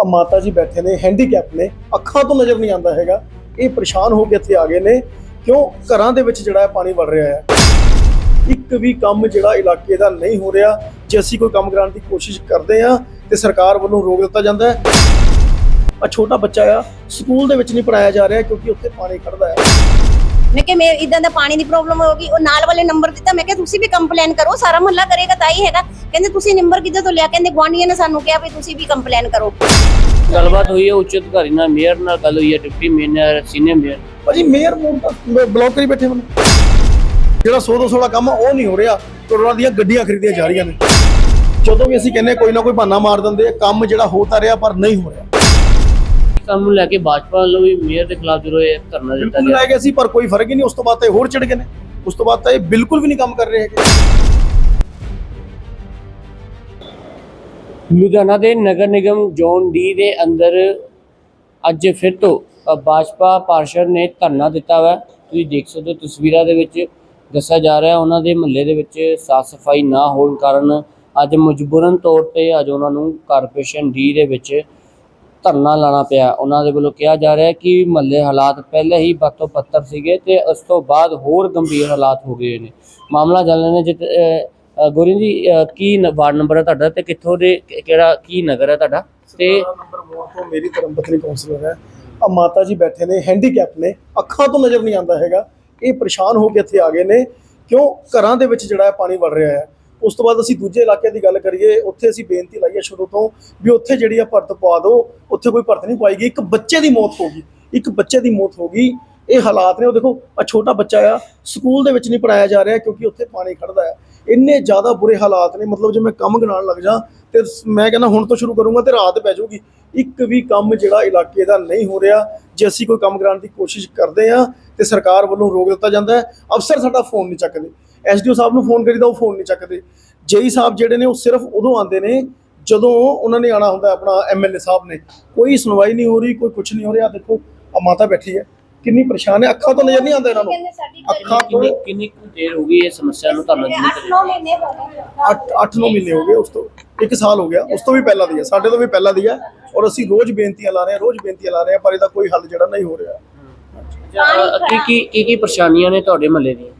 ਆ ਮਾਤਾ ਜੀ ਬੈਠੇ ਨੇ ਹੈਂਡੀਕੈਪ ਨੇ, ਅੱਖਾਂ ਤੋਂ ਨਜ਼ਰ ਨਹੀਂ ਆਉਂਦਾ ਹੈਗਾ। ਇਹ ਪਰੇਸ਼ਾਨ ਹੋ ਕੇ ਇੱਥੇ ਆ ਗਏ ਨੇ। ਕਿਉਂ? ਘਰਾਂ ਦੇ ਵਿੱਚ ਜਿਹੜਾ ਹੈ ਪਾਣੀ ਵੜ ਰਿਹਾ ਹੈ। ਇੱਕ ਵੀ ਕੰਮ ਜਿਹੜਾ ਇਲਾਕੇ ਦਾ ਨਹੀਂ ਹੋ ਰਿਹਾ, ਜੇ ਅਸੀਂ ਕੋਈ ਕੰਮ ਕਰਾਉਣ ਦੀ ਕੋਸ਼ਿਸ਼ ਕਰਦੇ ਆ ਤੇ ਸਰਕਾਰ ਵੱਲੋਂ ਰੋਕ ਦਿੱਤਾ ਜਾਂਦਾ ਹੈ। ਆ ਛੋਟਾ ਬੱਚਾ ਆ, ਸਕੂਲ ਦੇ ਵਿੱਚ ਨਹੀਂ ਪੜਾਇਆ ਜਾ ਰਿਹਾ ਕਿਉਂਕਿ ਉੱਥੇ ਪਾਣੀ ਖੜਦਾ ਹੈ। ਮੈਂ ਕਿਹਾ ਮੈਂ ਇਦਾਂ ਦਾ ਪਾਣੀ ਦੀ ਪ੍ਰੋਬਲਮ ਹੋ ਗਈ, ਉਹ ਨਾਲ ਵਾਲੇ ਨੰਬਰ ਦਿੱਤਾ। ਮੈਂ ਕਿਹਾ, ਤੁਸੀਂ ਵੀ ਕੰਪਲੇਨ ਕਰੋ, ਸਾਰਾ ਮਹੱਲਾ ਕਰੇਗਾ, ਤਾਂ ਹੀ ਹੈਗਾ। ਕਹਿੰਦੇ ਤੁਸੀਂ ਨੰਬਰ ਕਿੱਦਾਂ ਤੋਂ ਲਿਆ? ਕਹਿੰਦੇ ਗੁਆਂਢੀਆਂ ਨੇ ਸਾਨੂੰ ਕਿਹਾ ਵੀ ਤੁਸੀਂ ਵੀ ਕੰਪਲੇਨ ਕਰੋ। ਗੱਲਬਾਤ ਹੋਈ ਹੈ ਉੱਚ ਅਧਿਕਾਰੀ ਨਾਲ ਮੇਅਰ ਨਾਲ ਗੱਲ ਹੋਈ ਹੈ ਡਿਪਟੀ ਮੇਅਰ ਸੀਨੀਅਰ ਮੇਅਰ। ਭਾਜੀ ਮੇਅਰ ਮੋੜ ਤਾਂ ਬਲੌਕ ਕਰੀ ਬੈਠੇ ਮੈਨੂੰ ਜਿਹੜਾ 100 200 ਵਾਲਾ ਕੰਮ ਉਹ ਨਹੀਂ ਹੋ ਰਿਹਾ। ਕਰੋੜਾਂ ਦੀਆਂ ਗੱਡੀਆਂ ਖਰੀਦੀਆਂ ਜਾ ਰਹੀਆਂ ਨੇ। ਜਦੋਂ ਵੀ ਅਸੀਂ ਕਹਿੰਦੇ ਕੋਈ ਨਾ ਕੋਈ ਬਹਾਨਾ ਮਾਰ ਦਿੰਦੇ ਆ, ਕੰਮ ਜਿਹੜਾ ਹੋ ਤਾਂ ਰਿਹਾ ਪਰ ਨਹੀਂ ਹੋ ਰਿਹਾ। ਕੰਮ ਨੂੰ ਲੈ ਕੇ ਭਾਜਪਾ ਵੱਲੋਂ ਵੀ ਮੇਅਰ ਦੇ ਖਿਲਾਫ ਜਦੋਂ ਇਹ ਧਰਨਾ ਦਿੱਤਾ ਗਿਆ। ਲਾਏ ਗਏ ਸੀ ਪਰ ਕੋਈ ਫ਼ਰਕ ਹੀ ਨਹੀਂ ਉਸ ਤੋਂ ਬਾਅਦ ਤਾਂ ਇਹ ਹੋਰ ਚੜ ਗਏ ਨੇ। ਉਸ ਤੋਂ ਬਾਅਦ ਤਾਂ ਇਹ ਬਿਲਕੁਲ ਵੀ ਨਹੀਂ ਕੰਮ ਕਰ ਰਹੇ ਹੈਗੇ। ਲੁਧਿਆਣਾ ਦੇ ਨਗਰ ਨਿਗਮ ਜ਼ੋਨ ਡੀ ਦੇ ਅੰਦਰ ਅੱਜ ਫਿਰ ਤੋਂ ਭਾਜਪਾ ਪਾਰਸ਼ਦ ਨੇ ਧਰਨਾ ਦਿੱਤਾ ਵਾ। ਤੁਸੀਂ ਦੇਖ ਸਕਦੇ ਹੋ ਤਸਵੀਰਾਂ ਦੇ ਵਿੱਚ ਦੱਸਿਆ ਜਾ ਰਿਹਾ, ਉਹਨਾਂ ਦੇ ਮਹੱਲੇ ਦੇ ਵਿੱਚ ਸਾਫ਼ ਸਫ਼ਾਈ ਨਾ ਹੋਣ ਕਾਰਨ ਅੱਜ ਮਜਬੂਰਨ ਤੌਰ ਤੇ ਅੱਜ ਉਹਨਾਂ ਨੂੰ ਕਾਰਪੋਰੇਸ਼ਨ ਡੀ ਦੇ ਵਿੱਚ ਧਰਨਾ ਲਾਣਾ ਪਿਆ। ਉਹਨਾਂ ਦੇ ਵੱਲੋਂ ਕਿਹਾ ਜਾ ਰਿਹਾ ਕਿ ਮਹੱਲੇ ਹਾਲਾਤ ਪਹਿਲੇ ਹੀ ਬੱਤੋਂ ਪੱਤਰ ਸੀਗੇ ਤੇ ਉਸ ਤੋਂ ਬਾਅਦ ਹੋਰ ਗੰਭੀਰ ਹਾਲਾਤ ਹੋ ਗਏ ਨੇ। ਮਾਮਲਾ ਜਾਣਨ ਨੇ ਜਿੱਥੇ ਗੋਰੀ ਜੀ ਅ, ਕੀ ਨ- ਵਾਰਡ ਨੰਬਰ ਹੈ ਤੁਹਾਡਾ ਤੇ ਕਿੱਥੋਂ ਦੇ ਕਿ- ਕਿਹੜਾ ਕੀ ਨਗਰ ਹੈ ਤੁਹਾਡਾ? ਤੇ ਤੇ ਨੰਬਰ ਮੋੜ ਤੋਂ ਮੇਰੀ ਧਰਮ ਕਾਉਂਸਲਰ ਹੈ। ਆ ਮਾਤਾ ਜੀ ਬੈਠੇ ਨੇ ਹੈਂਡੀਕੈਪ ਨੇ ਅੱਖਾਂ ਤੋਂ ਨਜ਼ਰ ਨਹੀਂ ਆਉਂਦਾ ਹੈਗਾ। ਇਹ ਪਰੇਸ਼ਾਨ ਹੋ ਕੇ ਇੱਥੇ ਆ ਗਏ ਨੇ। ਕਿਉਂ? ਘਰਾਂ ਦੇ ਵਿੱਚ ਜਿਹੜਾ ਹੈ ਪਾਣੀ ਵੜ ਰਿਹਾ ਹੈ। ਉਸ ਤੋਂ ਬਾਅਦ ਅਸੀਂ ਦੂਜੇ ਇਲਾਕੇ ਦੀ ਗੱਲ ਕਰੀਏ ਉੱਥੇ ਅਸੀਂ ਬੇਨਤੀ ਲਾਈ ਹੈ ਸ਼ੁਰੂ ਤੋਂ ਵੀ ਉੱਥੇ ਜਿਹੜੀ ਆ ਭਰਤ ਪਵਾ ਦਿਓ ਉੱਥੇ ਕੋਈ ਭਰਤ ਨਹੀਂ ਪਾਏਗੀ ਇੱਕ ਬੱਚੇ ਦੀ ਮੌਤ ਹੋ ਗਈ। ਇੱਕ ਬੱਚੇ ਦੀ ਮੌਤ ਹੋ ਗਈ। ਇਹ ਹਾਲਾਤ ਨੇ। ਉਹ ਦੇਖੋ ਆ ਛੋਟਾ ਬੱਚਾ ਆ ਸਕੂਲ ਦੇ ਵਿੱਚ ਨਹੀਂ ਪੜਾਇਆ ਜਾ ਰਿਹਾ ਕਿਉਂਕਿ ਉੱਥੇ ਪਾਣੀ ਖੜਦਾ ਹੈ। ਇੰਨੇ ਜ਼ਿਆਦਾ ਬੁਰੇ ਹਾਲਾਤ ਨੇ, ਮਤਲਬ ਜੇ ਮੈਂ ਕੰਮ ਗਿਣਾਉਣ ਲੱਗ ਜਾ ਤੇ ਮੈਂ ਕਹਿੰਦਾ ਹੁਣ ਤੋਂ ਸ਼ੁਰੂ ਕਰੂੰਗਾ ਤੇ ਰਾਤ ਪੈ ਜਾਊਗੀ। ਇੱਕ ਵੀ ਕੰਮ ਜਿਹੜਾ ਇਲਾਕੇ ਦਾ ਨਹੀਂ ਹੋ ਰਿਹਾ, ਜੇ ਅਸੀਂ ਕੋਈ ਕੰਮ ਕਰਾਉਣ ਦੀ ਕੋਸ਼ਿਸ਼ ਕਰਦੇ ਆ ਤੇ ਸਰਕਾਰ ਵੱਲੋਂ ਰੋਕ ਦਿੱਤਾ ਜਾਂਦਾ ਹੈ, ਅਫਸਰ ਸਾਡਾ ਫੋਨ ਨਹੀਂ ਚੱਕਦੇ। ਐਸਡੀਓ ਸਾਹਿਬ ਨੂੰ ਫੋਨ ਕਰੀਦਾ, ਉਹ ਫੋਨ ਨਹੀਂ ਚੱਕਦੇ। ਜੇਈ ਸਾਹਿਬ ਜਿਹੜੇ ਨੇ, ਉਹ ਸਿਰਫ ਉਦੋਂ ਆਉਂਦੇ ਨੇ ਜਦੋਂ ਉਹਨਾਂ ਨੇ ਆਣਾ ਹੁੰਦਾ ਆਪਣਾ ਐਮਐਲਏ ਸਾਹਿਬ ਨੇ। ਕੋਈ ਸੁਣਵਾਈ ਨਹੀਂ ਹੋ ਰਹੀ, ਕੋਈ ਕੁਝ ਨਹੀਂ ਹੋ ਰਿਹਾ, ਦੇਖੋ ਆ ਮਾਤਾ ਬੈਠੀ ਹੈ। ਕਿੰਨੀ ਪਰੇਸ਼ਾਨ ਹੈ? ਅੱਖਾਂ ਤੋਂ ਨਜ਼ਰ ਨਹੀਂ ਆਉਂਦਾ ਇਹਨਾਂ ਨੂੰ। ਅੱਖਾਂ ਤੋਂ ਕਿੰਨੀ ਕਿੰਨੀ ਕੁ ਦੇਰ ਹੋ ਗਈ ਇਹ ਸਮੱਸਿਆ ਨੂੰ ਧਰਨਾ ਦੇਣ ਤੇ 8-9 ਮਹੀਨੇ ਹੋ ਗਏ। 8 8-9 ਮਹੀਨੇ ਹੋ ਗਏ ਉਸ ਤੋਂ। 1 ਸਾਲ ਹੋ ਗਿਆ। ਉਸ ਤੋਂ ਵੀ ਪਹਿਲਾਂ ਦੀ ਹੈ। ਸਾਡੇ ਤੋਂ ਵੀ ਪਹਿਲਾਂ ਦੀ ਹੈ। ਔਰ ਅਸੀਂ ਰੋਜ਼ ਬੇਨਤੀਆਂ ਲਾ ਰਹੇ ਹਾਂ ਰੋਜ਼ ਬੇਨਤੀਆਂ ਲਾ ਰਹੇ ਹਾਂ ਪਰ ਇਹਦਾ ਕੋਈ ਹੱਲ ਜਿਹੜਾ ਨਹੀਂ ਹੋ ਰਿਹਾ। ਕੀ ਕੀ ਕੀ ਕੀ ਪਰੇਸ਼ਾਨੀਆਂ ਨੇ ਤੁਹਾਡੇ ਮਹੱਲੇ ਦੀਆਂ?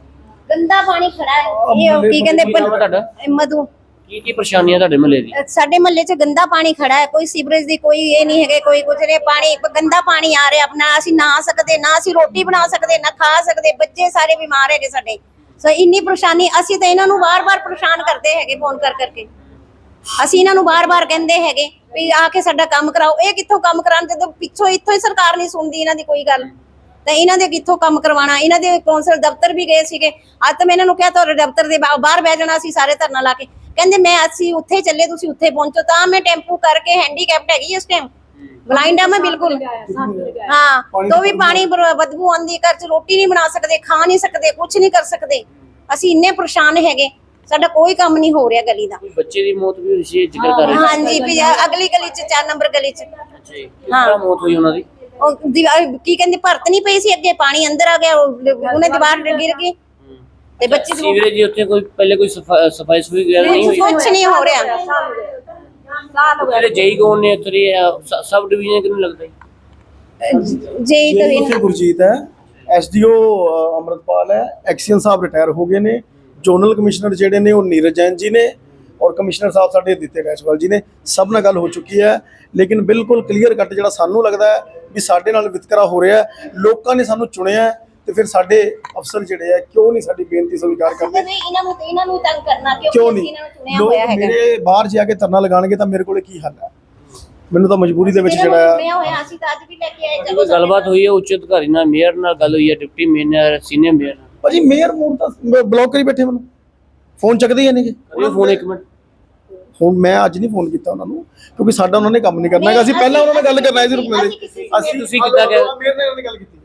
ਗੰਦਾ ਪਾਣੀ ਖੜਾ ਹੈ। ਇਹ ਕੀ ਕਹਿੰਦੇ ਤੁਹਾਡਾ? ਇਹ ਮਧੂ। ਕੀ ਕੀ ਪਰੇਸ਼ਾਨੀਆਂ ਤੁਹਾਡੇ ਮਹੱਲੇ ਦੀਆਂ? ਸਾਡੇ ਮਹੱਲੇ 'ਚ ਗੰਦਾ ਪਾਣੀ ਖੜਾ ਹੈ, ਕੋਈ ਸੀਵਰੇਜ ਦੀ ਕੋਈ ਇਹ ਨਹੀਂ ਹੈਗੇ, ਕੋਈ ਕੁਝ ਨਹੀਂ, ਪਾਣੀ, ਗੰਦਾ ਪਾਣੀ ਆ ਰਿਹਾ ਆਪਣਾ, ਅਸੀਂ ਨਹਾ ਸਕਦੇ, ਨਾ ਅਸੀਂ ਰੋਟੀ ਬਣਾ ਸਕਦੇ, ਨਾ ਖਾ ਸਕਦੇ, ਬੱਚੇ ਸਾਰੇ ਬਿਮਾਰ ਹੈਗੇ ਸਾਡੇ। ਸੋ ਇੰਨੀ ਪਰੇਸ਼ਾਨੀ, ਅਸੀਂ ਤਾਂ ਇਹਨਾਂ ਨੂੰ ਵਾਰ-ਵਾਰ ਪਰੇਸ਼ਾਨ ਕਰਦੇ ਹੈਗੇ, ਫੋਨ ਕਰ ਕਰਕੇ। ਅਸੀਂ ਇਹਨਾਂ ਨੂੰ ਬਾਰ-ਬਾਰ ਕਹਿੰਦੇ ਹੈਗੇ ਵੀ ਆ ਕੇ ਸਾਡਾ ਕੰਮ ਕਰਾਓ। ਇਹ ਕਿੱਥੋਂ ਕੰਮ ਕਰਾਉਣ ਤੇ ਪਿੱਛੋਂ ਇੱਥੋਂ ਹੀ ਸਰਕਾਰ ਨਹੀਂ ਸੁਣਦੀ ਇਹਨਾਂ ਦੀ ਕੋਈ ਗੱਲ। ਤਾਂ ਇਹਨਾਂ ਦੇ ਕਿੱਥੋਂ ਕੰਮ ਕਰਵਾਉਣਾ? ਇਹਨਾਂ ਦੇ ਕੌਂਸਲ ਦਫ਼ਤਰ ਵੀ ਗਏ ਸੀਗੇ। ਅੱਜ ਤਾਂ ਮੈਂ ਇਹਨਾਂ ਨੂੰ ਕਿਹਾ, ਤੁਹਾਡੇ ਦਫ਼ਤਰ ਦੇ ਬਾਹਰ ਬਹਿ ਜਾਣਾ ਸੀ, ਸਾਰੇ ਧਰਨਾ ਲਾ ਕੇ। ਕਹਿੰਦੇ ਮੈਂ ਅਸੀਂ ਉੱਥੇ ਚੱਲੇ ਤੁਸੀਂ ਉੱਥੇ ਪਹੁੰਚੋ। ਤਾਂ ਮੈਂ ਟੈਂਪੂ ਕਰਕੇ ਹੈਂਡੀਕੈਪਟ ਹੈਗੀ ਇਸ ਟਾਈਮ ਬਲਾਈਂਡ ਆ ਮੈਂ ਬਿਲਕੁਲ। ਹਾਂ ਤੋਂ ਵੀ ਪਾਣੀ ਬਦਬੂ ਆਂਦੀ ਘਰ ਚ ਰੋਟੀ ਨਹੀਂ ਬਣਾ ਸਕਦੇ ਖਾ ਨਹੀਂ ਸਕਦੇ ਕੁਝ ਨਹੀਂ ਕਰ ਸਕਦੇ। ਅਸੀਂ ਇੰਨੇ ਪਰੇਸ਼ਾਨ ਹੈਗੇ। ਸਾਡਾ ਕੋਈ ਕੰਮ ਨਹੀਂ ਹੋ ਰਿਹਾ ਗਲੀ ਦਾ। ਬੱਚੇ ਦੀ ਮੌਤ ਵੀ ਹੋਈ ਸੀ ਇਹ ਜ਼ਿਕਰ ਕਰ ਰਹੇ ਹਾਂਜੀ ਵੀ ਅਗਲੀ ਗਲੀ ਚ 4 ਨੰਬਰ ਗਲੀ ਚ। ਜੀ ਤਰ੍ਹਾਂ ਮੌਤ ਹੋਈ ਉਹਨਾਂ ਦੀ? ਉਹ ਦੀਵਾਰ ਕੀ ਕਹਿੰਦੇ ਭਰਤ ਨਹੀਂ ਪਈ ਸੀ ਅੱਗੇ? ਪਾਣੀ ਅੰਦਰ ਆ ਗਿਆ ਉਹ- ਉਹਨੇ ਦੀਵਾਰ ਗਿਰ ਗਈ। ਤੇ ਬੱਚੇ ਦੀ ਸੀਵਰੇਜ ਜੀ ਉੱਥੇ ਕੋਈ ਪਹਿਲੇ ਕੋਈ ਸਫਾ- ਸਫ਼ਾਈ ਸੁਈ ਨਹੀਂ ਹੋਈ? ਕੁਝ ਨਹੀਂ ਹੋ ਰਿਹਾ। ਜਿਹੜੇ ਜਈ ਕੌਣ ਨੇ ਉੱਥੇ ਸਬ ਡਿਵੀਜ਼ਨ ਕਿਹਨੂੰ ਲੱਗਦਾ ਜੀ? ਜੇ ਤਾਂ ਜੀ ਇਹ- ਉੱਥੇ ਗੁਰਜੀਤ ਹੈ। ਐਸਡੀਓ ਅਮਰਤਪਾਲ ਹੈ। ਐਕਸੀਅਨ ਸਾਹਿਬ ਰਿਟਾਇਰ ਹੋ ਗਏ ਨੇ। ਜ਼ੋਨਲ ਕਮਿਸ਼ਨਰ ਜਿਹੜੇ ਨੇ ਉਹ ਨੀਰਜ ਜੈਨ ਜੀ ਨੇ ਔਰ ਕਮਿਸ਼ਨਰ ਸਾਹਿਬ ਸਾਡੇ ਦਿੱਤੇ ਗੈਸਵਾਲ ਜੀ ਨੇ। ਸਭ ਨਾਲ ਗੱਲ ਹੋ ਚੁੱਕੀ ਹੈ। ਲੇਕਿਨ ਬਿਲਕੁਲ ਕਲੀਅਰ ਕੱਟ ਜਿਹੜਾ ਸਾਨੂੰ ਲੱਗਦਾ ਹੈ ਵੀ ਸਾਡੇ ਨਾਲ ਵਿਤਕਰਾ ਹੋ ਰਿਹਾ ਹੈ। ਲੋਕਾਂ ਨੇ ਸਾਨੂੰ ਚੁਣਿਆ ਹੈ। ਤੇ ਫਿਰ ਸਾਡੇ ਅਫਸਰ ਜਿਹੜੇ ਆ ਕਿਉਂ ਨਹੀਂ ਸਾਡੀ ਬੇਨਤੀ ਸਵੀਕਾਰ ਕਰਦੇ? ਨਹੀਂ ਇਹਨਾਂ ਨੂੰ ਇਹਨਾਂ ਨੂੰ ਤੰਗ ਕਰਨਾ ਕਿਉਂ ਨਹੀਂ? ਅਸੀਂ ਇਹਨਾਂ ਨੂੰ ਚੁਣਿਆ ਲੋਕ ਹੋਇਆ ਹੈਗਾ। ਮੇਰੇ ਬਾਹਰ ਜਾ ਕੇ ਧਰਨਾ ਲਗਾਣਗੇ ਤਾਂ ਮੇਰੇ ਕੋਲੇ ਕੀ ਹੱਲ ਹੈ ਮੈਨੂੰ ਤਾਂ ਮਜਬੂਰੀ ਦੇ ਵਿੱਚ ਜਿਹੜਾ ਚੁਣਿਆ ਹੋਇਆ ਅਸੀਂ ਤਾਂ ਅੱਜ ਵੀ ਲੈ ਕੇ ਆਏ ਕੋਈ ਗੱਲਬਾਤ ਹੋਈ ਹੈ ਉੱਚ ਅਧਿਕਾਰੀ ਨਾਲ ਮੇਅਰ ਨਾਲ ਗੱਲ ਹੋਈ ਹੈ ਡਿਪਟੀ ਮੇਅਰ ਸੀਨੀਅਰ ਮੇਅਰ ਨਾਲ? ਭਾਜੀ ਮੇਅਰ ਮੋੜ ਤਾਂ ਬਲੌਕ ਕਰੀ ਬੈਠੇ ਮੈਨੂੰ। ਫੋਨ ਚੱਕਦੇ ਹੀ ਨਹੀਂਗੇ। ਕਰਿਓ ਫੋਨ ਇੱਕ ਮਿੰਟ। ਹੁਣ ਮੈਂ ਅੱਜ ਨਹੀਂ ਫੋਨ ਕੀਤਾ ਉਹਨਾਂ ਨੂੰ ਕਿਉਂਕਿ ਸਾਡਾ ਉਹਨਾਂ ਨੇ ਕੰਮ ਨਹੀਂ ਕਰਨਾ ਹੈਗਾ। ਅਸੀਂ ਪਹਿਲਾਂ ਉਹਨਾਂ ਨਾਲ ਗੱਲ ਕਰਨਾ ਸੀ ਕਿਸੇ ਦੇ ਅਸੀਂ ਤੁਸੀਂ ਕਿੱਦਾਂ ਕਹਿ- ਮੇਅਰ ਨੇ ਉਹਨਾਂ ਨਾਲ ਗੱਲ ਕੀਤੀ। ਹੈ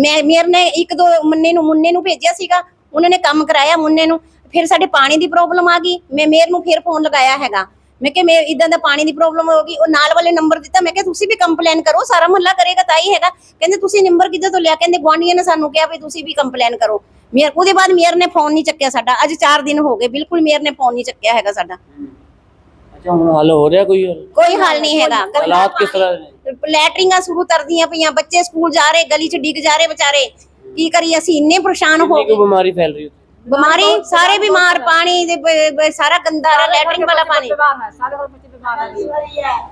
ਮੈਂ ਮੇਰ ਨੇ ਇੱਕ ਦੋ ਮੁੰਨੇ ਨੂੰ ਮੁੰਨੇ ਨੂੰ ਭੇਜਿਆ ਸੀਗਾ। ਉਹਨਾਂ ਨੇ ਕੰਮ ਕਰਾਇਆ ਮੁੰਨੇ ਨੂੰ। ਫਿਰ ਸਾਡੇ ਪਾਣੀ ਦੀ ਪ੍ਰੋਬਲਮ ਆ ਗਈ। ਮੈਂ ਮੇਰ ਨੂੰ ਫਿਰ ਫੋਨ ਲਗਾਇਆ ਹੈਗਾ। ਮੈਂ ਕਿਹਾ ਮੈਂ ਇਦਾਂ ਦਾ ਪਾਣੀ ਦੀ ਪ੍ਰੋਬਲਮ ਹੋ ਗਈ। ਉਹ ਨਾਲ ਵਾਲੇ ਨੰਬਰ ਦਿੱਤਾ। ਮੈਂ ਕਿਹਾ ਤੁਸੀਂ ਵੀ ਕੰਪਲੇਨ ਕਰੋ। ਸਾਰਾ ਮਹੱਲਾ ਕਰੇਗਾ ਤਾਂ ਹੀ ਹੈਗਾ। ਕਹਿੰਦੇ ਤੁਸੀਂ ਨੰਬਰ ਕਿੱਦਾਂ ਤੋਂ ਲਿਆ? ਕਹਿੰਦੇ ਗੁਆਂਢੀਆਂ ਨੇ ਸਾਨੂੰ ਕਿਹਾ ਵੀ ਤੁਸੀਂ ਵੀ ਕੰਪਲੇਨ ਕਰੋ। ਮੇਰ ਉਹਦੇ ਬਾਅਦ ਮੇਰ ਨੇ ਫੋਨ ਨਹੀਂ ਚੱਕਿਆ ਸਾਡਾ। ਅੱਜ 4 ਦਿਨ ਹੋ ਗਏ। ਬਿਲਕੁਲ ਮੇਰ ਨੇ ਫੋਨ ਨਹੀਂ ਚੱਕਿਆ ਹੈਗਾ ਸਾਡਾ। ਅੱਛਾ ਹੁਣ ਹੱਲ ਹੋ ਰਿਹਾ ਕੋਈ ਹੋਰ? ਕੋਈ ਹੱਲ ਨਹੀਂ ਹੈਗਾ। ਹਾਲਾਤ ਕਿਸ ਤਰ੍ਹਾਂ ਦੇ ਨੇ? ਲੈਟਰਿੰਗਾਂ ਸ਼ੁਰੂ ਤਰਦੀਆਂ ਪਈਆਂ ਬੱਚੇ ਸਕੂਲ ਜਾ ਰਹੇ ਗਲੀ 'ਚ ਡਿੱਗ ਜਾ ਰਹੇ ਵਿਚਾਰੇ ਕੀ ਕਰੀਏ ਅਸੀਂ ਇੰਨੇ ਪਰੇਸ਼ਾਨ ਹੋ ਕਿੰਨੀ ਗਏ ਕੁ ਬਿਮਾਰੀ ਫੈਲ ਰਹੀ ਹੈ ਬਿਮਾਰੀ ਸਾਰੇ ਬਿਮਾਰ ਪਾਣੀ ਦੇ ਬ- ਬ- ਸਾਰਾ ਗੰਦਾ ਰਾ ਲੈਟਰਿੰਗ वाला पानी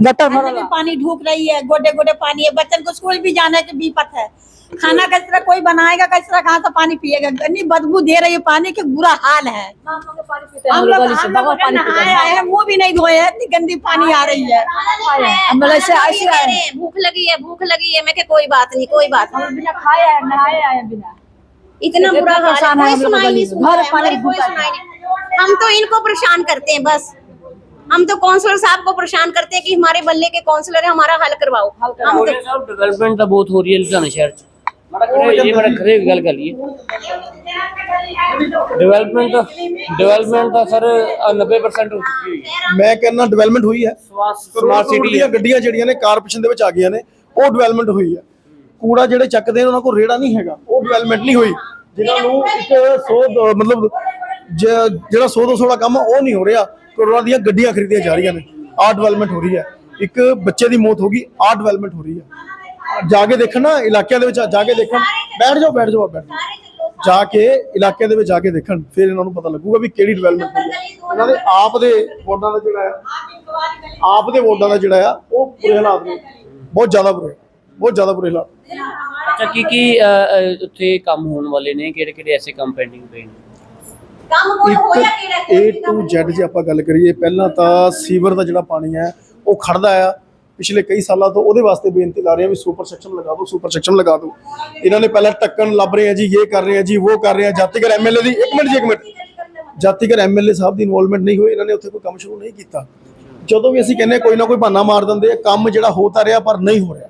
गटर में पानी ढूक रही है गोडे गोडे पानी है बच्चन को स्कूल भी जाने की विपत है खाना कैसे तरह कोई बनाएगा कैसे तरह कहाँ से पानी पिएगा? गन्नी बदबू दे रही है पानी के बुरा हाल है। हम लोग नहाए आए हैं मुँह भी नहीं धोए हैं इतनी गंदी पानी आ रही है। भूख लगी है भूख लगी है। मैं कोई बात नहीं कोई बात नहीं। इतना बुरा हाल है हम तो इनको परेशान करते हैं बस। हम तो काउंसलर साहब को परेशान करते हैं कि हमारे बल्ले के काउंसलर है हमारा हल करवाओ। हम तो डेवलपमेंट तो बहुत हो रही है लुधियाना शहर ਜੀ ਮਾੜਾ ਖੜੇ ਗੱਲ ਕਰ ਲਈਏ। ਡਿਵੈਲਪਮੈਂਟ ਡਿਵੈਲਪਮੈਂਟ ਤਾਂ ਸਰ 90% ਹੋ ਚੁੱਕੀ ਹੈ। ਮੈਂ ਕਹਿੰਦਾ ਡਿਵੈਲਪਮੈਂਟ ਹੋਈ ਹੈ। ਸਮਾਰਟ ਸਮਾਰਟ ਸਿਟੀ ਦੀਆਂ ਗੱਡੀਆਂ ਜਿਹੜੀਆਂ ਨੇ ਕਾਰਪੋਰੇਸ਼ਨ ਦੇ ਵਿੱਚ ਆ ਗਈਆਂ ਨੇ ਉਹ ਡਿਵੈਲਪਮੈਂਟ ਹੋਈ ਹੈ। ਕੂੜਾ ਜਿਹੜੇ ਚੱਕਦੇ ਨੇ ਉਹਨਾਂ ਕੋਲ ਰੇੜਾ ਨਹੀਂ ਹੈਗਾ। ਉਹ ਡਿਵੈਲਪਮੈਂਟ ਨਹੀਂ ਹੋਈ। ਜਿਨ੍ਹਾਂ ਨੂੰ ਇੱਕ 100 ਮਤਲਬ ਜ- ਜਿਹੜਾ 100 200 ਵਾਲਾ ਕੰਮ ਆ, ਉਹ ਨਹੀਂ ਹੋ ਰਿਹਾ। ਕਰੋੜਾਂ ਦੀਆਂ ਗੱਡੀਆਂ ਖਰੀਦੀਆਂ ਜਾ ਰਹੀਆਂ ਨੇ। ਆਹ ਡਿਵੈਲਪਮੈਂਟ ਹੋ ਰਹੀ ਹੈ। ਇੱਕ ਬੱਚੇ ਦੀ ਮੌਤ ਹੋ ਗਈ ਆਹ ਡਿਵੈਲਪਮੈਂਟ ਹੋ ਰਹੀ ਹੈ। ਜਾ ਕੇ ਦੇਖਣ ਨਾ ਇਲਾਕਿਆਂ ਦੇ ਵਿੱਚ ਜਾ ਕੇ ਦੇਖਣ। ਬੈਠ ਜਾਓ ਬੈਠ ਜਾਓ ਬੈਠ ਜਾਓ। ਜਾ ਕੇ ਇਲਾਕੇ ਦੇ ਵਿੱਚ ਜਾ ਕੇ ਦੇਖਣ ਫਿਰ ਇਹਨਾਂ ਨੂੰ ਪਤਾ ਲੱਗੂਗਾ ਵੀ ਕਿਹੜੀ ਡਿਵੈਲਪਮੈਂਟ ਹੋਈ ਹੈ ਇਹਨਾਂ ਦੇ ਆਪ ਦੇ ਵੋਟਾਂ ਦਾ ਜਿਹੜਾ ਆ ਆਪ ਦੇ ਵੋਟਾਂ ਦਾ ਜਿਹੜਾ ਆ ਉਹ ਬੁਰੇ ਹਾਲਾਤ ਨੇ। ਬਹੁਤ ਜ਼ਿਆਦਾ ਬੁਰੇ ਬਹੁਤ ਜ਼ਿਆਦਾ ਬੁਰੇ ਹਾਲਾਤ। ਅੱਛਾ ਕੀ ਕੀ ਉੱਥੇ ਕੰਮ ਹੋਣ ਵਾਲੇ ਨੇ? ਕਿਹੜੇ ਕਿਹੜੇ ਐਸੇ ਕੰਮ ਪੈਂਡਿੰਗ ਪਏ ਨੇ? ਕੰਮ ਕੋਈ ਹੋਇਆ ਕਿਹੜਾ? A to Z ਜੇ ਆਪਾਂ ਗੱਲ ਕਰੀਏ ਪਹਿਲਾਂ ਤਾਂ ਸੀਵਰ ਦਾ ਜਿਹੜਾ ਪਾਣੀ ਹੈ ਉਹ ਖੜਦਾ ਆ। ਪਿਛਲੇ ਕਈ ਸਾਲਾਂ ਤੋਂ ਉਹਦੇ ਵਾਸਤੇ ਬੇਨਤੀ ਲਾ ਰਹੇ ਆ ਵੀ ਸੁਪਰ ਸੈਕਸ਼ਨ ਲਗਾ ਦਿਓ ਸੁਪਰ ਸੈਕਸ਼ਨ ਲਗਾ ਦਿਓ। ਇਹਨਾਂ ਨੇ ਪਹਿਲਾਂ ਟੱਕਣ ਲੱਭ ਰਹੇ ਆ ਜੀ, ਇਹ ਕਰ ਰਹੇ ਆ ਜੀ, ਉਹ ਕਰ ਰਹੇ ਆ ਜਾਤੀਗਰ ਐਮਐਲਏ ਦੀ, ਇੱਕ ਮਿੰਟ ਜੀ, ਇੱਕ ਮਿੰਟ। ਜਾਤੀਗਰ ਐਮਐਲਏ ਸਾਹਿਬ ਦੀ ਇਨਵੋਲਵਮੈਂਟ ਨਹੀਂ ਹੋਈ, ਇਹਨਾਂ ਨੇ ਉੱਥੇ ਕੋਈ ਕੰਮ ਸ਼ੁਰੂ ਨਹੀਂ ਕੀਤਾ। ਜਦੋਂ ਵੀ ਅਸੀਂ ਕਹਿੰਦੇ ਕੋਈ ਨਾ ਕੋਈ ਬਹਾਨਾ ਮਾਰ ਦਿੰਦੇ ਆ, ਕੰਮ ਜਿਹੜਾ ਹੋ ਤਾਂ ਰਿਹਾ ਪਰ ਨਹੀਂ ਹੋ ਰਿਹਾ।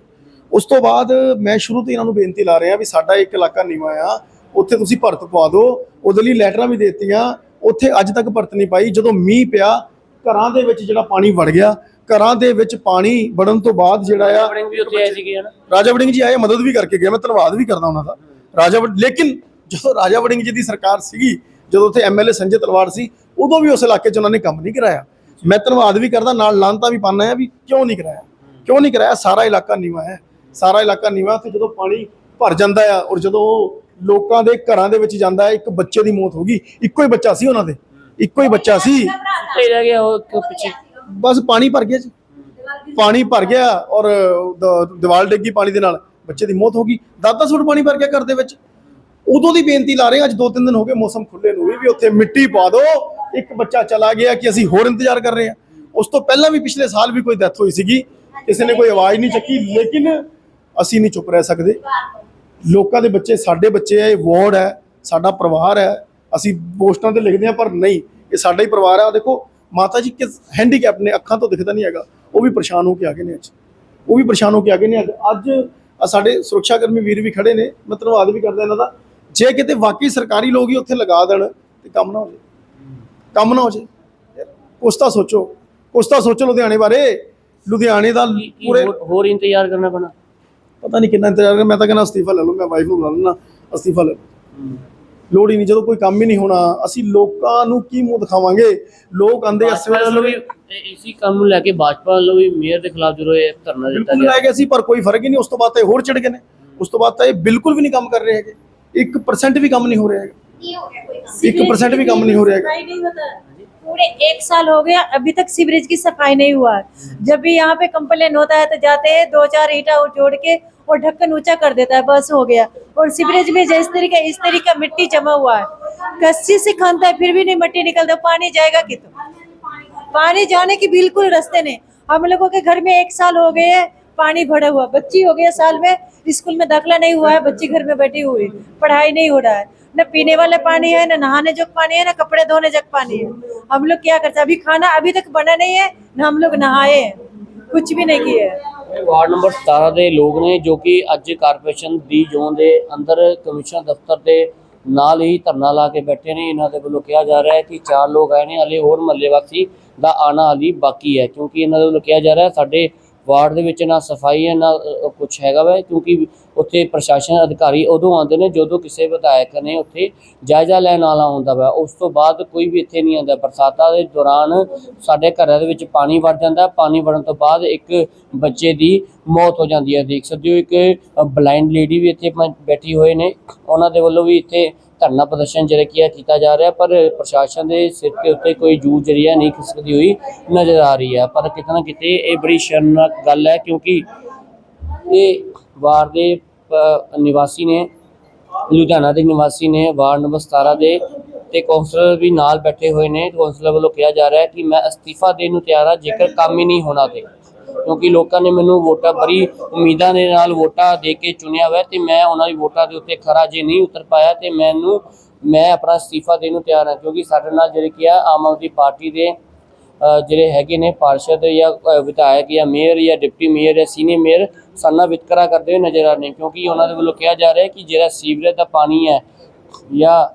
ਉਸ ਤੋਂ ਬਾਅਦ ਮੈਂ ਸ਼ੁਰੂ ਤੋਂ ਇਹਨਾਂ ਨੂੰ ਬੇਨਤੀ ਲਾ ਰਿਹਾ ਵੀ ਸਾਡਾ ਇੱਕ ਇਲਾਕਾ ਨੀਵਾਂ ਆ, ਉੱਥੇ ਤੁਸੀਂ ਭਰਤ ਪਵਾ ਦਿਓ। ਉਹਦੇ ਲਈ ਲੈਟਰਾਂ ਵੀ ਦੇਤੀਆਂ। ਉੱਥੇ ਅੱਜ ਤੱਕ ਭਰਤ ਨਹੀਂ ਪਾਈ। ਜਦੋਂ ਮੀਂਹ ਪਿਆ, ਘਰਾਂ ਦੇ ਵਿੱਚ ਜਿਹੜਾ ਪਾਣੀ ਵੜ ਗਿਆ ਘਰਾਂ ਦੇ ਵਿੱਚ ਪਾਣੀ ਵੜਨ ਤੋਂ ਬਾਅਦ ਜਿਹੜਾ ਆ ਆਪਣੀ ਵੀ ਉੱਥੇ ਆਏ ਸੀਗੇ ਹਨਾ? ਰਾਜਾ ਵੜਿੰਗ ਜੀ ਆਏ ਮਦਦ ਵੀ ਕਰਕੇ ਗਏ ਮੈਂ ਧੰਨਵਾਦ ਵੀ ਕਰਦਾ ਉਹਨਾਂ ਦਾ। ਰਾਜਾ ਲੇਕਿਨ ਜਦੋਂ ਰਾਜਾ ਵੜਿੰਗ ਜੀ ਦੀ ਸਰਕਾਰ ਸੀਗੀ ਜਦੋਂ ਉੱਥੇ ਐਮਐਲਏ ਸੰਜੇ ਤਲਵਾਰ ਸੀ ਉਦੋਂ ਵੀ ਉਸ ਇਲਾਕੇ 'ਚ ਉਹਨਾਂ ਨੇ ਕੰਮ ਨਹੀਂ ਕਰਾਇਆ। ਮੈਂ ਧੰਨਵਾਦ ਵੀ ਕਰਦਾ ਨਾਲ ਲਾਂਤਾ ਵੀ ਪਾਣਾ ਹੈ ਵੀ ਕਿਉਂ ਨਹੀਂ ਕਰਾਇਆ? ਕਿਉਂ ਨਹੀਂ ਕਰਾਇਆ? ਸਾਰਾ ਇਲਾਕਾ ਨੀਵਾਂ ਹੈ। ਸਾਰਾ ਇਲਾਕਾ ਨੀਵਾਂ ਤੇ ਜਦੋਂ ਪਾਣੀ ਭਰ ਜਾਂਦਾ ਆ ਔਰ ਜਦੋਂ ਲੋਕਾਂ ਦੇ ਘਰਾਂ ਦੇ ਵਿੱਚ ਜਾਂਦਾ ਹੈ ਇੱਕ ਬੱਚੇ ਦੀ ਮੌਤ ਹੋ ਗਈ ਇੱਕੋ ਹੀ ਬੱਚਾ ਸੀ ਉਹਨਾਂ ਦੇ। ਇੱਕੋ ਹੀ ਬੱਚਾ ਸੀ। ਉੱਥੇ ਰਹਿ ਗਿਆ ਉਹ ਪਿੱਛੇ। ਬਸ ਪਾਣੀ ਭਰ ਗਿਆ ਜੀ। ਪਾਣੀ ਭਰ ਗਿਆ ਔਰ ਦੀਵਾਲ ਡਿੱਗੀ ਪਾਣੀ ਦੇ ਨਾਲ। ਬੱਚੇ ਦੀ ਮੌਤ ਹੋ ਗਈ। ਦਾਦਾ ਸੁੱਟ ਪਾਣੀ ਭਰ ਗਿਆ ਘਰ ਦੇ ਵਿੱਚ। ਉਦੋਂ ਦੀ ਬੇਨਤੀ ਲਾ ਰਹੇ ਅੱਜ ਦੋ ਤਿੰਨ ਦਿਨ ਹੋ ਗਏ ਮੌਸਮ ਖੁੱਲੇ ਨੂੰ ਵੀ ਉੱਥੇ ਮਿੱਟੀ ਪਾ ਦਿਓ। ਇੱਕ ਬੱਚਾ ਚਲਾ ਗਿਆ ਕਿ ਅਸੀਂ ਹੋਰ ਇੰਤਜ਼ਾਰ ਕਰ ਰਹੇ ਹਾਂ। ਉਸ ਤੋਂ ਪਹਿਲਾਂ ਵੀ ਪਿਛਲੇ ਸਾਲ ਵੀ ਕੋਈ ਡੈਥ ਹੋਈ ਸੀਗੀ। ਕਿਸੇ ਨੇ ਕੋਈ ਆਵਾਜ਼ ਨਹੀਂ ਚੱਕੀ, ਲੇਕਿਨ ਅਸੀਂ ਨਹੀਂ ਚੁੱਪ ਰਹਿ ਸਕਦੇ। ਲੋਕਾਂ ਦੇ ਬੱਚੇ ਸਾਡੇ ਬੱਚੇ ਆ, ਇਹ ਵਾਰਡ ਹੈ, ਸਾਡਾ ਪਰਿਵਾਰ ਹੈ। ਅਸੀਂ ਪੋਸਟਾਂ ਤੇ ਲਿਖਦੇ ਹਾਂ, ਪਰ ਨਹੀਂ, ਇਹ ਸਾਡਾ ਹੀ ਪਰਿਵਾਰ ਹੈ। ਦੇਖੋ ਮਾਤਾ ਜੀ ਕਿਸ ਹੈਂਡੀਕੈਪ ਨੇ ਅੱਖਾਂ ਤੋਂ ਦਿਖਦਾ ਨਹੀਂ ਹੈਗਾ ਉਹ ਵੀ ਪਰੇਸ਼ਾਨ ਹੋ ਕੇ ਆ ਗਏ ਨੇ ਅੱਜ। ਉਹ ਵੀ ਪਰੇਸ਼ਾਨ ਹੋ ਕੇ ਆ ਗਏ ਨੇ ਅੱਜ। ਸਾਡੇ ਸੁਰੱਖਿਆ ਕਰਮੀ ਵੀਰ ਵੀ ਖੜੇ ਨੇ ਮੈਂ ਧੰਨਵਾਦ ਵੀ ਕਰਦਾ ਇਹਨਾਂ ਦਾ। ਜੇ ਕਿਤੇ ਵਾਕਈ ਸਰਕਾਰੀ ਲੋਕ ਹੀ ਉੱਥੇ ਲਗਾ ਦੇਣ ਤੇ ਕੰਮ ਨਾ ਹੋ ਜਾਏ ਕੰਮ ਨਾ ਹੋ ਜਾਏ ਕੁਛ ਤਾਂ ਸੋਚੋ ਕੁਛ ਤਾਂ ਸੋਚੋ ਲੁਧਿਆਣੇ ਬਾਰੇ। ਲੁਧਿਆਣੇ ਦਾ ਪੂਰੇ ਹੋਰ- ਇੰਤਜ਼ਾਰ ਕਰਨਾ ਪੈਣਾ? ਪਤਾ ਨਹੀਂ ਕਿੰਨਾ ਇੰਤਜ਼ਾਰ ਕਰ ਮੈਂ ਤਾਂ ਕਹਿੰਦਾ ਅਸਤੀਫਾ ਲੈ ਲਓ ਮੈਂ ਵਾਈਫ ਨੂੰ ਲਾ ਲੈਣਾ ਅਸਤੀਫਾ ਲੈ ਲਓ। ਲੋੜ ਹੀ ਨਹੀਂ ਜਦੋਂ ਕੋਈ ਕੰਮ ਹੀ ਨਹੀਂ ਹੋਣਾ ਅਸੀਂ ਲੋਕਾਂ ਨੂੰ ਕੀ ਮੂੰਹ ਦਿਖਾਵਾਂਗੇ? ਲੋਕ ਆਂਦੇ ਇਸ ਵੱਲੋਂ ਵੀ ਇਸੇ ਕੰਮ ਨੂੰ ਲੈ ਕੇ ਭਾਜਪਾ ਵੱਲੋਂ ਵੀ ਮੇਅਰ ਦੇ ਖਿਲਾਫ ਜਦੋਂ ਇਹ ਧਰਨਾ ਦਿੱਤਾ ਗਿਆ। ਬਿਲਕੁਲ ਸੀ ਪਰ ਕੋਈ ਫ਼ਰਕ ਹੀ ਨਹੀਂ ਉਸ ਤੋਂ ਬਾਅਦ ਤਾਂ ਇਹ ਹੋਰ ਚੜ ਗਏ ਨੇ। ਉਸ ਤੋਂ ਬਾਅਦ ਤਾਂ ਇਹ ਬਿਲਕੁਲ ਵੀ ਨਹੀਂ ਕੰਮ ਕਰ ਰਹੇ ਹੈਗੇ। 1% ਵੀ ਕੰਮ ਨਹੀਂ ਹੋ ਰਿਹਾ ਹੈਗਾ। 1% ਵੀ ਕੰਮ ਨਹੀਂ ਹੋ ਰਿਹਾ ਹੈਗਾ। पूरे एक साल हो गया, अभी तक सीवरेज की सफ़ाई नहीं हुआ है। जब भी यहाँ पे कंप्लेन होता है तो जाते हैं, दो चार ईटा जोड़ के और ढक्कन ऊँचा कर देता है, बस हो गया। और सीवरेज में जिस तरीके, इस तरीके मिट्टी जमा हुआ है। कस्सी से खानता है, फिर भी नहीं मिट्टी निकलता, पानी जाएगा कितना पानी जाने की बिल्कुल रास्ते नहीं। हम लोगों के घर में एक साल हो गए है, पानी भरा हुआ। बच्ची हो गया साल में, स्कूल में दाखला नहीं हुआ है, बच्ची घर में बैठी हुई, पढ़ाई नहीं हो रहा है। न पीने वाले पानी है न नहाने जोग पानी है न कपड़े धोने जोग पानी है हम लोग क्या करते हैं अभी खाना अभी तक बना नहीं है न हम लोग नहाए हैं कुछ भी नहीं किए हैं ਇਹ ਵਾਰਡ ਨੰਬਰ 17 ਦੇ ਲੋਕ ਨੇ ਜੋ ਕਿ ਅੱਜ ਕਾਰਪੋਰੇਸ਼ਨ ਦੀ ਜ਼ੋਨ ਦੇ ਅੰਦਰ ਕਮਿਸ਼ਨਰ ਦਫ਼ਤਰ ਦੇ ਨਾਲ ਹੀ ਧਰਨਾ ਲਾ ਕੇ ਬੈਠੇ ਨੇ ਇਹਨਾਂ ਦੇ ਵੱਲੋਂ ਕਿਹਾ ਜਾ ਰਿਹਾ ਹੈ ਕਿ ਚਾਰ ਲੋਕ ਆਏ ਨੇ ਹਲੇ ਹੋਰ ਮਹੱਲੇ ਵਾਸੀ ਦਾ ਆਣਾ ਹਲੀ ਬਾਕੀ ਹੈ ਕਿਉਂਕਿ ਇਹਨਾਂ ਦੇ ਵੱਲੋਂ ਕਿਹਾ ਜਾ ਰਿਹਾ ਹੈ ਸਾਡੇ ਵਾਰਡ ਦੇ ਵਿੱਚ ਨਾ ਸਫਾਈ ਹੈ ਨਾ ਕੁਝ ਹੈਗਾ ਵਾ ਕਿਉਂਕਿ ਉੱਥੇ ਪ੍ਰਸ਼ਾਸਨ ਅਧਿਕਾਰੀ ਉਦੋਂ ਆਉਂਦੇ ਨੇ, ਜਦੋਂ ਕਿਸੇ ਵਿਧਾਇਕ ਨੇ ਉੱਥੇ ਜਾਇਜ਼ਾ ਲੈਣ ਵਾਲਾ ਆਉਂਦਾ ਵਾ, ਉਸ ਤੋਂ ਬਾਅਦ ਕੋਈ ਵੀ ਇੱਥੇ ਨਹੀਂ ਆਉਂਦਾ। ਬਰਸਾਤਾਂ ਦੇ ਦੌਰਾਨ ਸਾਡੇ ਘਰਾਂ ਦੇ ਵਿੱਚ ਪਾਣੀ ਵੜ ਜਾਂਦਾ, ਪਾਣੀ ਵੜਨ ਤੋਂ ਬਾਅਦ ਇੱਕ ਬੱਚੇ ਦੀ ਮੌਤ ਹੋ ਜਾਂਦੀ ਹੈ। ਦੇਖ ਸਕਦੇ ਹੋ, ਇੱਕ ਬਲਾਈਂਡ ਲੇਡੀ ਵੀ ਇੱਥੇ ਮ- ਬੈਠੀ ਹੋਏ ਨੇ। ਉਹਨਾਂ ਦੇ ਵੱਲੋਂ ਵੀ ਇੱਥੇ ਧਰਨਾ ਪ੍ਰਦਰਸ਼ਨ ਜਿਹੜਾ ਕੀ ਹੈ, ਕੀਤਾ ਜਾ ਰਿਹਾ, ਪਰ ਪ੍ਰਸ਼ਾਸਨ ਦੇ ਸਿਰ 'ਤੇ ਉੱਤੇ ਕੋਈ ਜੂਝ ਜਿਹੜੀ ਹੈ, ਨਹੀਂ ਖਿਸਕਦੀ ਹੋਈ ਨਜ਼ਰ ਆ ਰਹੀ ਹੈ। ਪਰ ਕਿਤੇ ਨਾ ਕਿਤੇ ਇਹ ਬੜੀ ਸ਼ਰਮਨਾਕ ਗੱਲ ਹੈ, ਕਿਉਂਕਿ ਇਹ ਵਾਰਡ ਦੇ ਨਿਵਾਸੀ ਨੇ, ਲੁਧਿਆਣਾ ਦੇ ਨਿਵਾਸੀ ਨੇ ਵਾਰਡ ਨੰਬਰ 17 ਦੇ ਤੇ ਕੌਂਸਲਰ ਵੀ ਨਾਲ ਬੈਠੇ ਹੋਏ ਨੇ। ਕੌਂਸਲਰ ਵੱਲੋਂ ਕਿਹਾ ਜਾ ਰਿਹਾ ਹੈ ਕਿ ਮੈਂ ਅਸਤੀਫਾ ਦੇਣ ਨੂੰ ਤਿਆਰ ਹਾਂ, ਜੇਕਰ ਕੰਮ ਹੀ ਨਹੀਂ ਹੋਣਾ ਤੇ। ਕਿਉਂਕਿ ਲੋਕਾਂ ਨੇ ਮੈਨੂੰ ਵੋਟਾਂ, ਬੜੀ ਉਮੀਦਾਂ ਦੇ ਨਾਲ ਵੋਟਾਂ ਦੇ ਕੇ ਚੁਣਿਆ ਹੋਇਆ ਤੇ ਮੈਂ ਉਹਨਾਂ ਦੀ ਵੋਟਾਂ ਦੇ ਉੱਤੇ ਖਰਾ ਜੇ ਨਹੀਂ ਉਤਰ ਪਾਇਆ ਤੇ ਮੈਨੂੰ, ਮੈਂ ਆਪਣਾ ਅਸਤੀਫਾ ਦੇਣ ਨੂੰ ਤਿਆਰ ਹਾਂ। ਕਿਉਂਕਿ ਸਾਡੇ ਨਾਲ ਜਿਹੜੇ ਕੀ ਆ, ਆਮ ਆਦਮੀ ਪਾਰਟੀ ਦੇ ਜਿਹੜੇ ਹੈਗੇ ਨੇ, ਪਾਰਸ਼ਦ ਜਾਂ ਵਿਧਾਇਕ ਜਾਂ ਮੇਅਰ ਜਾਂ ਡਿਪਟੀ ਮੇਅਰ ਜਾਂ ਸੀਨੀਅਰ ਮੇਅਰ ਸਾਨਾ ਵਿਤਕਰਾ ਕਰਦੇ ਹੋਏ ਨਜ਼ਰ ਆ ਰਹੇ ਨੇ, ਕਿਉਂਕਿ ਉਹਨਾਂ ਦੇ ਵੱਲੋਂ ਕਿਹਾ ਜਾ ਰਿਹਾ ਕਿ ਜਿਹੜਾ ਸੀਵਰੇਜ ਦਾ ਪਾਣੀ ਹੈ ਜਾਂ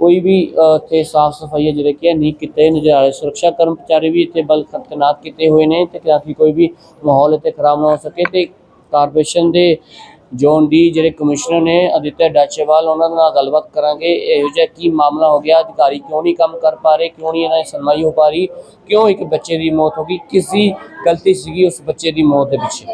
ਕੋਈ ਵੀ ਇੱਥੇ ਸਾਫ਼ ਸਫ਼ਾਈ ਜਿਹੜੇ ਕਿ ਨਹੀਂ ਕੀਤੇ ਨਜ਼ਰ ਆ ਰਹੇ। ਸੁਰੱਖਿਆ ਕਰਮਚਾਰੀ ਵੀ ਇੱਥੇ ਬਲ ਤੈਨਾਤ ਕੀਤੇ ਹੋਏ ਨੇ ਤੇ ਤਾਂ ਕਿ ਕੋਈ ਵੀ ਮਾਹੌਲ ਇੱਥੇ ਖਰਾਬ ਨਾ ਹੋ ਸਕੇ ਤੇ ਕਾਰਪੋਰੇਸ਼ਨ ਦੇ ਜੋਨ ਡੀ ਜਿਹੜੇ ਕਮਿਸ਼ਨਰ ਨੇ ਅਦਿੱਤਿਆ ਡਾਚੇਵਾਲ ਉਹਨਾਂ ਨਾਲ ਗੱਲਬਾਤ ਕਰਾਂਗੇ। ਇਹੋ ਜਿਹਾ ਕੀ ਮਾਮਲਾ ਹੋ ਗਿਆ? ਅਧਿਕਾਰੀ ਕਿਉਂ ਨਹੀਂ ਕੰਮ ਕਰ ਪਾ ਰਹੇ? ਕਿਉਂ ਨਹੀਂ ਇਹਨਾਂ ਦੀ ਸੁਣਵਾਈ ਹੋ ਪਾ ਰਹੀ? ਕਿਉਂ ਇੱਕ ਬੱਚੇ ਦੀ ਮੌਤ ਹੋ ਗਈ? ਕਿਸੇ ਗਲਤੀ ਸੀਗੀ ਉਸ ਬੱਚੇ ਦੀ ਮੌਤ ਦੇ ਪਿੱਛੇ?